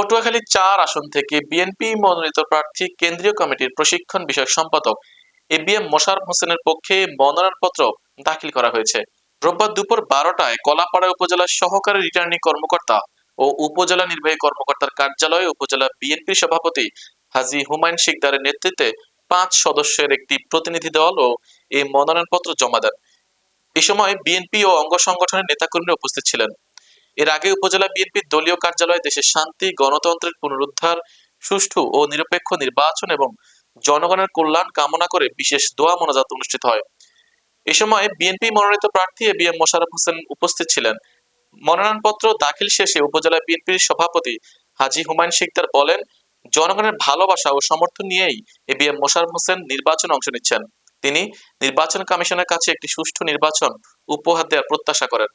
পটুয়াখালী চার আসন থেকে বিএনপি মনোনীত প্রার্থী কেন্দ্রীয় কমিটির প্রশিক্ষণ বিষয়ক সম্পাদক এ বি এম মোশারফ হোসেনের পক্ষে মনোনয়নপত্র দাখিল করা হয়েছে। রোববার দুপুর বারোটায় কলাপাড়া উপজেলার সহকারী রিটার্নিং কর্মকর্তা ও উপজেলা নির্বাহী কর্মকর্তার কার্যালয়ে উপজেলা বিএনপি সভাপতি হাজি হুমায়ুন শিকদারের নেতৃত্বে পাঁচ সদস্যের একটি প্রতিনিধি দল ও এই মনোনয়নপত্র জমা দেন। এ সময় বিএনপি ও অঙ্গ সংগঠনের নেতাকর্মীরা উপস্থিত ছিলেন। এর আগে উপজেলা বিএনপির দলীয় কার্যালয়ে দেশের শান্তি, গণতন্ত্রের পুনরুদ্ধার, সুষ্ঠু ও নিরপেক্ষ নির্বাচন এবং জনগণের কল্যাণ কামনা করে বিশেষ দোয়া মোনাজাত অনুষ্ঠিত হয়। এ সময় বিএনপি মনোনীত প্রার্থী A B M Mosharraf Hossain উপস্থিত ছিলেন। মনোনয়নপত্র দাখিল শেষে উপজেলা বিএনপির সভাপতি হাজি হুমায়ুন শিকদার বলেন, জনগণের ভালোবাসা ও সমর্থন নিয়েই A B M Mosharraf Hossain নির্বাচনে অংশ নিচ্ছেন। তিনি নির্বাচন কমিশনের কাছে একটি সুষ্ঠু নির্বাচন উপহার দেওয়ার প্রত্যাশা করেন।